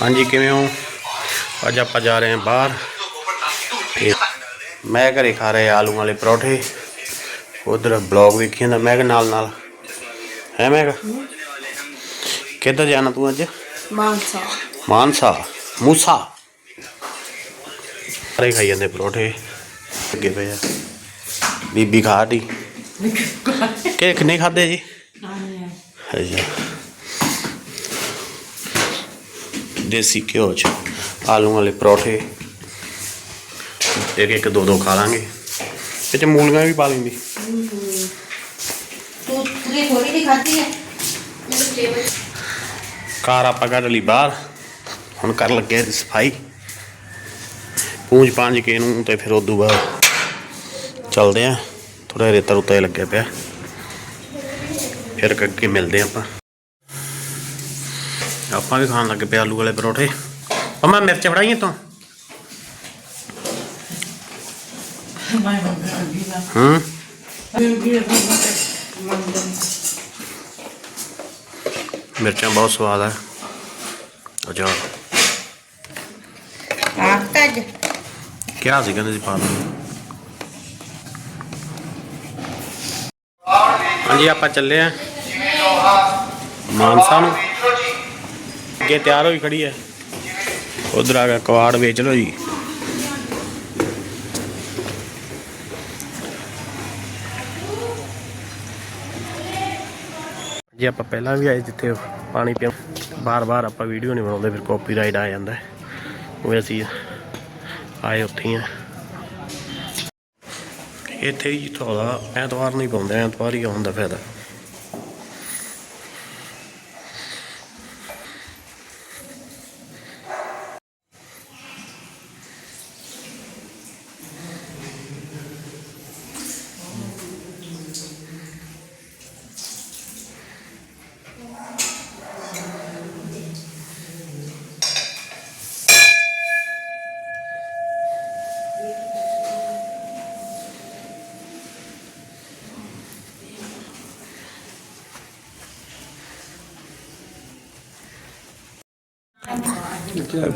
ਹਾਂਜੀ ਕਿਵੇਂ ਹੋ? ਅੱਜ ਆਪਾਂ ਜਾ ਰਹੇ ਹਾਂ ਬਾਹਰ। ਮੈਂ ਘਰੇ ਖਾ ਰਿਹਾ ਆਲੂ ਵਾਲੇ ਪਰੌਠੇ। ਉਧਰ ਬਲੌਗ ਵੇਖੀ ਜਾਂਦਾ ਮੈਂ ਕਿਹਾ ਨਾਲ ਨਾਲ। ਹੈ ਮੈਂ ਕਿੱਧਰ ਜਾਣਾ ਤੂੰ ਅੱਜ? ਮਾਨਸਾ। ਮਾਨਸਾ ਮੂਸਾ। ਸਾਰੇ ਖਾਈ ਜਾਂਦੇ ਪਰੌਠੇ। ਅੱਗੇ ਪਏ ਆ ਬੀਬੀ ਖਾ ਢੀ ਕਿ ਕਿੰਨੇ ਖਾਦੇ ਜੀ? ਅੱਛਾ। ਦੇਸੀ ਘਿਓ ਚ ਆਲੂ ਵਾਲੇ ਪਰੌਠੇ। ਇੱਕ ਇੱਕ ਦੋ ਦੋ ਖਾ ਲਾਂਗੇ। ਇਹ ਚ ਮੂਲੀਆਂ ਵੀ ਪਾ ਲੈਂਦੀ। ਤੂੰ ਤੂੰ ਥੋੜੀ ਜਿਹੀ ਖਾਧੀ ਹੈ? ਕਾਰ ਆਪਾਂ ਕੱਢ ਲਈ ਬਾਹਰ। ਹੁਣ ਕਰ ਲੱਗੇ ਸਫ਼ਾਈ। ਪੂੰਝ ਪਾਂਝ ਕੇ ਇਹਨੂੰ ਤੇ ਫਿਰ ਉਦੋਂ ਬਾਅਦ ਚੱਲਦੇ ਆ। ਥੋੜਾ ਰੇਤਾ ਰੁੱਤਾ ਲੱਗਿਆ ਪਿਆ। ਫਿਰ ਅੱਗੇ ਮਿਲਦੇ ਆਪਾਂ। ਆਪਾਂ ਵੀ ਖਾਣ ਲੱਗੇ ਪਏ ਆਲੂ ਵਾਲੇ ਪਰੌਠੇ। ਅਮਾ ਮਿਰਚ ਫੜਾਈਏ ਤੂੰ। ਹੂੰ। ਮਿਰਚਾਂ ਬਹੁਤ ਸਵਾਦ ਆ। ਅੱਛਾ ਆਖਤਾ ਅੱਜ। ਕਿਹਾ ਸੀ ਕਹਿੰਦੇ ਸੀ ਪਾ ਦੋ ਹਾਂਜੀ ਆਪਾਂ ਚੱਲੇ ਆ। ਮਾਨਸਾ ਨੂੰ। ਅੱਗੇ ਤਿਆਰ ਹੋਈ ਖੜੀ ਹੈ। ਉਧਰ ਆ ਗਿਆ ਕਵਾੜ ਵੇਚ ਲਓ ਜੀ। ਜੀ ਆਪਾਂ ਪਹਿਲਾਂ ਵੀ ਆਏ ਜਿੱਥੇ ਪਾਣੀ ਪੀਣ, ਬਾਰ-ਬਾਰ ਆਪਾਂ ਵੀਡੀਓ ਨਹੀਂ ਬਣਾਉਂਦੇ, ਫਿਰ ਕਾਪੀਰਾਈਟ ਆ ਜਾਂਦਾ ਉਹ ਅਸੀਂ ਆਏ ਉੱਥੇ ਹੀ ਆ। ਇੱਥੇ ਹੀ ਥੋੜਾ ਐਤਵਾਰ ਨਹੀਂ ਪਾਉਂਦੇ ਐਤਵਾਰ ਹੀ ਆਉਣ ਦਾ ਫਾਇਦਾ।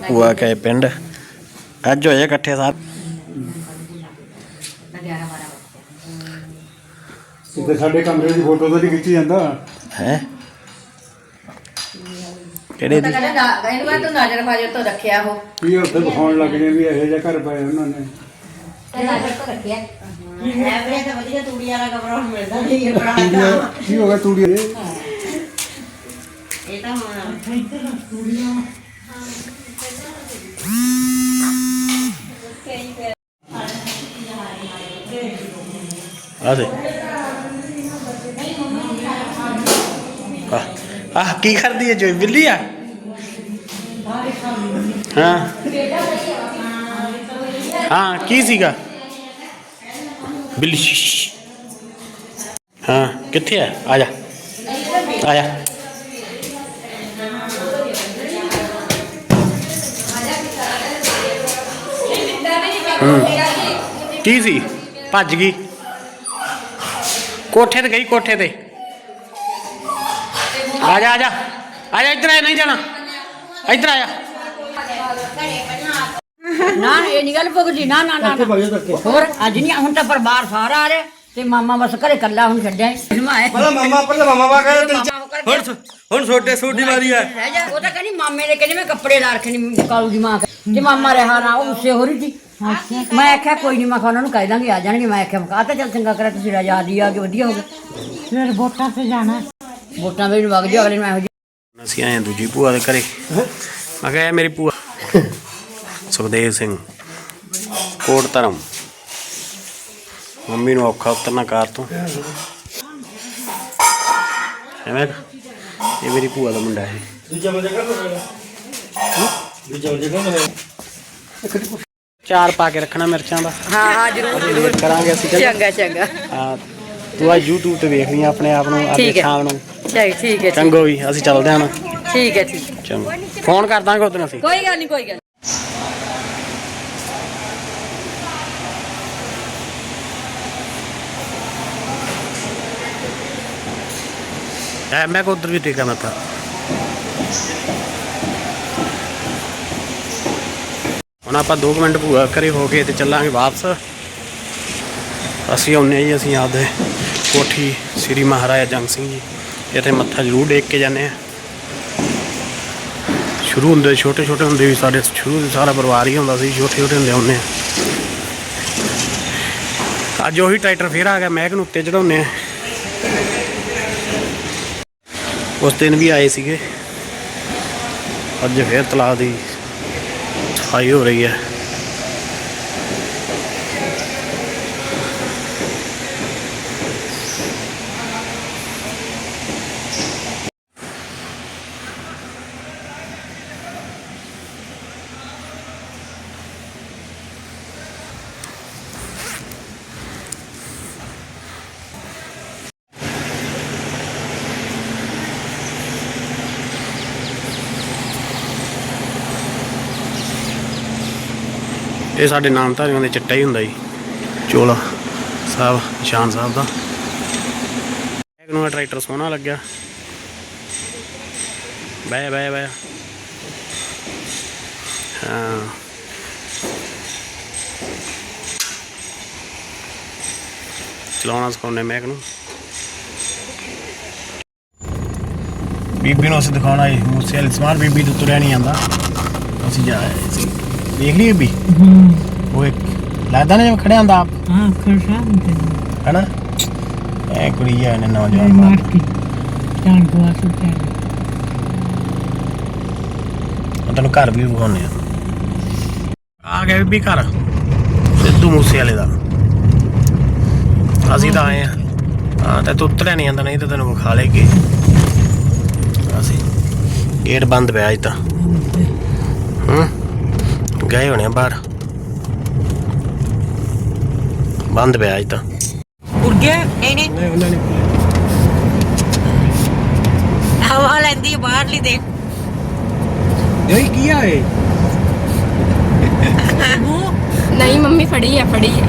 ਭੂਆ ਕਹੇ ਪਿੰਡ। ਅੱਜ ਹੋਏ ਇਕੱਠੇ ਸਾਰ। ਇੱਥੇ ਸਾਡੇ ਕਮਰੇ ਦੀ ਫੋਟੋ ਤਾਂ ਨਹੀਂ ਖਿੱਚੀ ਜਾਂਦਾ। ਹੈ? ਕਿਹੜੇ ਦੀ? ਕਹਿੰਦਾ ਨਾ ਇਹਨੂੰ ਮੈਂ ਤੂੰ ਨਜ਼ਰ ਫਾਜ਼ਰ ਤੋਂ ਰੱਖਿਆ ਉਹ। ਕੀ ਉੱਥੇ ਦਿਖਾਉਣ ਲੱਗ ਜੇ ਵੀ ਇਹੋ ਜਿਹਾ ਘਰ ਪਾਇਆ ਉਹਨਾਂ ਨੇ। ਤੇ ਨਜ਼ਰ ਤੋਂ ਰੱਖਿਆ। ਐਵਰੇ ਤਾਂ ਵਧੀਆ ਤੂੜੀ ਵਾਲਾ ਕਮਰਾ ਹੁਣ ਮਿਲਦਾ ਨਹੀਂ ਹੈ ਬਣਾ ਤੂੜੀ- ਕੀ ਹੋ ਗਿਆ ਤੂੜੀ ਦੇ? ਇਹ ਤਾਂ ਹੁਣ ਆ ਦੇ ਆਹ ਆਹ ਕੀ ਕਰਦੀ ਹੈ ਜੋ ਬਿੱਲੀ ਆ ਹਾਂ ਹਾਂ ਕੀ ਸੀਗਾ ਬਿੱਲੀ ਸ਼ਸ਼। ਹਾਂ ਕਿੱਥੇ ਆ ਹੂੰ। ਕੀ ਸੀ? ਭੱਜ ਗਈ। ਕੋਠੇ ਤੇ ਗਈ ਕੋਠੇ ਤੇ। ਆ ਜਾ ਆ ਜਾ। ਆ ਜਾ ਇੱਧਰ ਆ ਨਹੀਂ ਜਾਣਾ। ਇੱਧਰ ਆ ਜਾ। ਨਾ ਇਹ ਨਹੀਂ ਗੱਲ ਭੁਗਦੀ ਨਾ ਨਾ ਨਾ ਨਾ। ਹੋਰ ਅੱਜ ਨਹੀਂ ਹੁਣ ਤਾਂ ਪਰਿਵਾਰ ਸਾਰਾ ਆ ਰਿਹਾ। ਤੇ ਮਾਮਾ ਬਸ ਘਰੇ ਕੱਲਾ ਹੁਣ ਛੱਡਿਆ ਪਹਿਲਾਂ ਮਾਮਾ ਪਹਿਲਾਂ ਮਾਮਾ ਵਾ ਹੁਣ ਛੋਟੇ ਸੋਡੀ ਵਾਰੀ ਜਾ। ਉਹ ਤਾਂ ਕਹਿੰਦੀ ਮਾਮੇ ਨੇ ਕਹਿੰਦੀ ਮੈਂ ਕੱਪੜੇ ਲਾ ਰੱਖੇ ਨੀ ਕਾਲੂ ਦੀ ਮਾਂ ਤੇ ਮਾਮਾ ਰਿਹਾ ਨਾ ਉਹ ਗੁੱਸੇ ਹੋ ਰਹੀ ਸੀ। ਮੈਂ ਆਖਿਆ ਕੋਈ ਨਹੀਂ ਮੈਂ ਕਿਹਾ ਉਹਨਾਂ ਨੂੰ ਕਹਿ ਦਾਂਗੇ ਆ ਜਾਣਗੇ। ਮੈਂ ਆਖਿਆ ਆ ਤਾਂ ਚੱਲ ਚੰਗਾ ਕਰਿਆ ਤੁਸੀਂ ਆਜ਼ਾਦੀ ਆ ਕੇ ਵਧੀਆ ਹੋ ਗਏ। ਫਿਰ ਵੋਟਾਂ ਤੇ ਜਾਣਾ। ਵੋਟਾਂ ਵੇਲੇ ਵਗ ਜਾ ਅਗਲੇ ਨੂੰ ਇਹੋ ਜਿਹੀ ਅਸੀਂ ਆਏ ਹਾਂ ਦੂਜੀ ਭੂਆ ਦੇ ਘਰੇ। ਮੈਂ ਕਿਹਾ ਇਹ ਮੇਰੀ ਭੂਆ। ਸੁਖਦੇਵ ਸਿੰਘ ਕੋਟ ਧਰਮ। ਮੰਮੀ ਨੂੰ ਔਖਾ ਉਤਰਨਾ ਕਾਰ ਤੋਂ। ਐਵੇਂ ਇਹ ਮੇਰੀ ਭੂਆ ਦਾ ਮੁੰਡਾ ਹੈ। ਦੂਜਾ ਵਜੇ ਕਰ ਦੂਜਾ ਵਜੇ ਕਰ ਚਾਰ ਪਾ ਕੇ ਰੱਖਣਾ ਮਿਰਚਾਂ ਦਾ। ਹਾਂ ਹਾਂ ਜ਼ਰੂਰ। ਵੇਟ ਕਰਾਂਗੇ ਅਸੀਂ ਚੰਗਾ ਚੰਗਾ ਚੰਗਾ। ਹਾਂ, ਤੂੰ ਆ YouTube ਤੇ ਵੇਖ ਲਈ ਆਪਣੇ ਆਪ ਨੂੰ ਅੱਜ ਠੀਕ ਹੈ। ਸ਼ਾਮ ਨੂੰ। ਚੰਗਾ ਠੀਕ ਹੈ ਚੰਗੋ ਵੀ ਅਸੀਂ ਚੱਲਦੇ ਹਾਂ ਨਾ ਠੀਕ ਹੈ ਠੀਕ। ਹੈ। ਚੰਗਾ। ਫੋਨ ਕਰ ਦਾਂਗੇ ਉਦੋਂ ਅਸੀਂ। ਕੋਈ ਗੱਲ ਨਹੀਂ ਕੋਈ ਗੱਲ ਨੀ। ਐ ਮੈਂ ਕੋ ਉਧਰ ਵੀ ਟੇਕਾ ਤਾਂ। ਆਪਾਂ 2 ਮਿੰਟ ਭੂਆ ਘਰੇ ਹੋ ਕੇ ਤੇ ਚੱਲਾਂਗੇ ਵਾਪਸ। ਅਸੀਂ ਆਉਂਦੇ ਹਾਂ ਜੀ, ਅਸੀਂ ਆਪਦੇ ਕੋਠੀ ਸ੍ਰੀ ਮਹਾਰਾਜਾ ਜੰਗ ਸਿੰਘ ਜੀ, ਇੱਥੇ ਮੱਥਾ ਜ਼ਰੂਰ ਟੇਕ ਕੇ ਜਾਂਦੇ ਆ ਸ਼ੁਰੂ ਹੁੰਦੇ ਛੋਟੇ ਛੋਟੇ ਹੁੰਦੇ ਵੀ ਸਾਡੇ, ਸ਼ੁਰੂ ਤੋਂ ਸਾਰਾ ਪਰਿਵਾਰ ਹੀ ਹੁੰਦਾ ਸੀ ਛੋਟੇ ਛੋਟੇ ਹੁੰਦੇ ਆਉਂਦੇ ਆ ਅੱਜ ਉਹੀ ਟਰੈਕਟਰ ਫੇਰ ਆ ਗਿਆ, ਮਹਿਕ ਨੂੰ ਉੱਤੇ ਚੜਾਉਂਦੇ ਆ ਉਸ ਦਿਨ ਵੀ ਆਏ ਸੀਗੇ। ਅੱਜ ਫੇਰ ਤਲਾ ਦੀ ਸਫ਼ਾਈ ਹੋ ਰਹੀ ਹੈ। ਇਹ ਸਾਡੇ ਨਾਮਧਾਰੀਆਂ ਦੇ ਚਿੱਟਾ ਹੀ ਹੁੰਦਾ ਜੀ। ਚੋਲਾ ਸਾਹਿਬ, ਨਿਸ਼ਾਨ ਸਾਹਿਬ ਦਾ। ਇੱਕ ਟਰੈਕਟਰ ਸੋਹਣਾ ਲੱਗਿਆ। ਬੈ ਬੈ ਬੈ ਹਾਂ। ਚਲਾਉਣਾ ਸਿਖਾਉਂਦੇ ਮੈਂ ਨੂੰ। ਬੀਬੀ ਨੂੰ ਅਸੀਂ ਦਿਖਾਉਣਾ ਹੈ ਮੂਸੇ ਵਾਲੀ ਸਮਾਰ ਬੀਬੀ ਤੋਂ ਤੁਰਿਆ ਨਹੀਂ ਜਾਂਦਾ ਅਸੀਂ ਜਾ ਰਹੇ ਸੀ। ਦੇਖ ਲਈ ਬੀਬੀ? ਉਹ ਇੱਕ ਲੱਗਦਾ ਨਾ ਜਿਵੇਂ ਖੜਿਆ ਹੁੰਦਾ ਆਪ। ਹਾਂ ਖਰਸਾ ਹੁੰਦੇ ਹੈਨਾ? ਐ ਕੁੜੀ ਆ ਨੇ ਨੇ ਨੌਜਵਾਨ ਮਾਰ ਬਾਪ। ਕੇ ਜਾਨ ਗਵਾ ਸੁੱਟਿਆ ਉਹ ਤੈਨੂੰ ਘਰ ਵੀ ਵਿਖਾਉਣੇ ਆ। ਆ ਗਿਆ ਬੀਬੀ ਘਰ ਸਿੱਧੂ ਮੂਸੇ ਵਾਲੇ ਦਾ। ਅਸੀਂ ਤਾਂ ਆਏ ਆ। ਹਾਂ ਤੇ ਤੂੰ ਉਤਰਿਆ ਨਹੀਂ ਜਾਂਦਾ ਨਹੀਂ ਤਾਂ ਤੈਨੂੰ ਵਿਖਾ ਲੇਗੇ ਅਸੀਂ ਗੇਟ ਬੰਦ ਪਿਆ ਅੱਜ ਤਾਂ ਹੂੰ? ਗਏ ਹੋਣੇ ਆ ਬਾਹਰ। ਬੰਦ ਪਿਆ ਅੱਜ ਤਾਂ। ਉੱਡ ਗਏ ਇਹਨੇ ਨਹੀਂ ਉਹਨਾਂ ਨੇ ਹਵਾ ਲੈਂਦੀ ਬਾਹਰਲੀ ਦੇ ਇਹ ਕੀ ਆ ਇਹ? ਨਹੀਂ ਮੰਮੀ ਫੜੀ ਹੈ ਫੜੀ ਹੈ